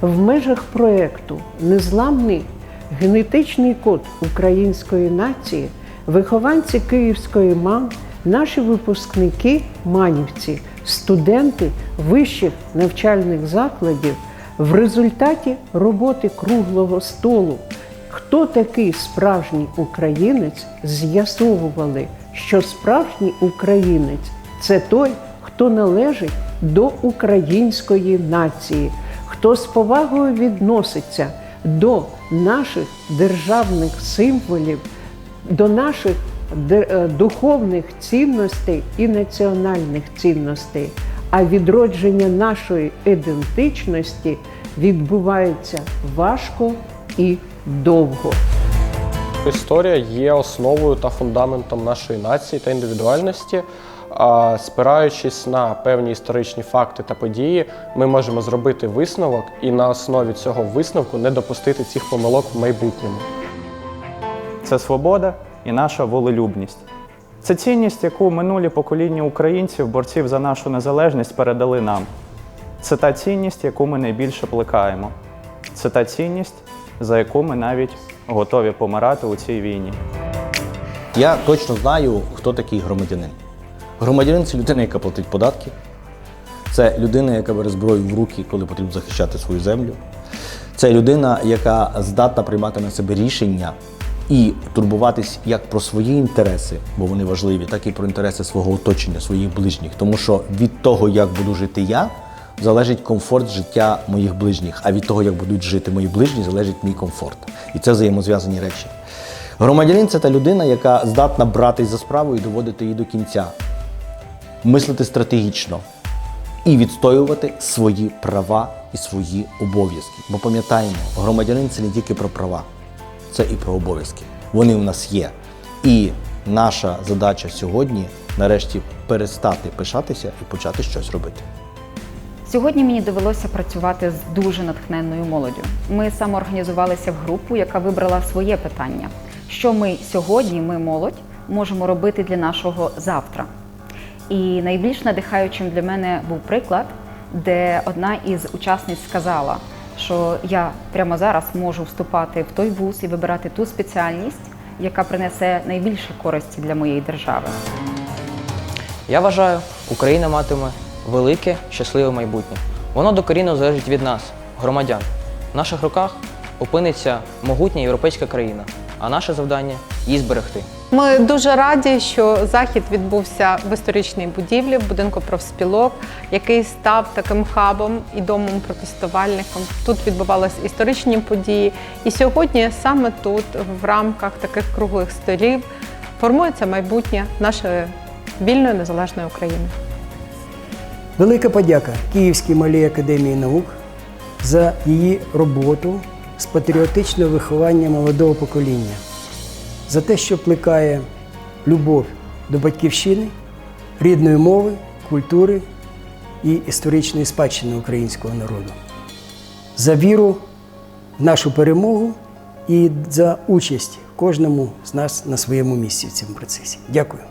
В межах проєкту Незламний генетичний код української нації вихованці Київської МАН, наші випускники манівці, студенти вищих навчальних закладів в результаті роботи круглого столу. Хто такий справжній українець, з'ясовували, що справжній українець це той, хто належить до української нації, хто з повагою відноситься до наших державних символів, до наших е, духовних цінностей і національних цінностей. А відродження нашої ідентичності відбувається важко і довго. Історія є основою та фундаментом нашої нації та індивідуальності. А спираючись на певні історичні факти та події, ми можемо зробити висновок і на основі цього висновку не допустити цих помилок в майбутньому. це свобода і наша волелюбність. Це цінність, яку минулі покоління українців, борців за нашу незалежність, передали нам. Це та цінність, яку ми найбільше плекаємо. Це та цінність, за яку ми навіть готові помирати у цій війні. Я точно знаю, хто такий громадянин. Громадянин це людина, яка платить податки. Це людина, яка бере зброю в руки, коли потрібно захищати свою землю. Це людина, яка здатна приймати на себе рішення і турбуватись як про свої інтереси, бо вони важливі, так і про інтереси свого оточення, своїх ближніх. Тому що від того, як буду жити я, залежить комфорт життя моїх ближніх, а від того, як будуть жити мої ближні, залежить мій комфорт. І це взаємозв'язані речі. Громадянин це та людина, яка здатна братись за справу і доводити її до кінця, мислити стратегічно і відстоювати свої права і свої обов'язки. Бо пам'ятаємо, громадянин це не тільки про права, це і про обов'язки. Вони у нас є. І наша задача сьогодні нарешті перестати пишатися і почати щось робити. Сьогодні мені довелося працювати з дуже натхненною молоддю. Ми самоорганізувалися в групу, яка вибрала своє питання: що ми сьогодні, ми молодь, можемо робити для нашого завтра. І найбільш надихаючим для мене був приклад, де одна із учасниць сказала, що я прямо зараз можу вступати в той вуз і вибирати ту спеціальність, яка принесе найбільше користі для моєї держави. Я вважаю, Україна матиме велике, щасливе майбутнє. Воно докорінно залежить від нас, громадян. В наших руках опиниться могутня європейська країна, а наше завдання її зберегти. Ми дуже раді, що захід відбувся в історичній будівлі, в будинку профспілок, який став таким хабом і домом протестувальником. Тут відбувалися історичні події. І сьогодні саме тут, в рамках таких круглих столів, формується майбутнє нашої вільної незалежної України. Велика подяка Київській малій академії наук за її роботу з патріотичного виховання молодого покоління, за те, що плекає любов до батьківщини, рідної мови, культури і історичної спадщини українського народу, за віру в нашу перемогу і за участь кожному з нас на своєму місці в цьому процесі. Дякую.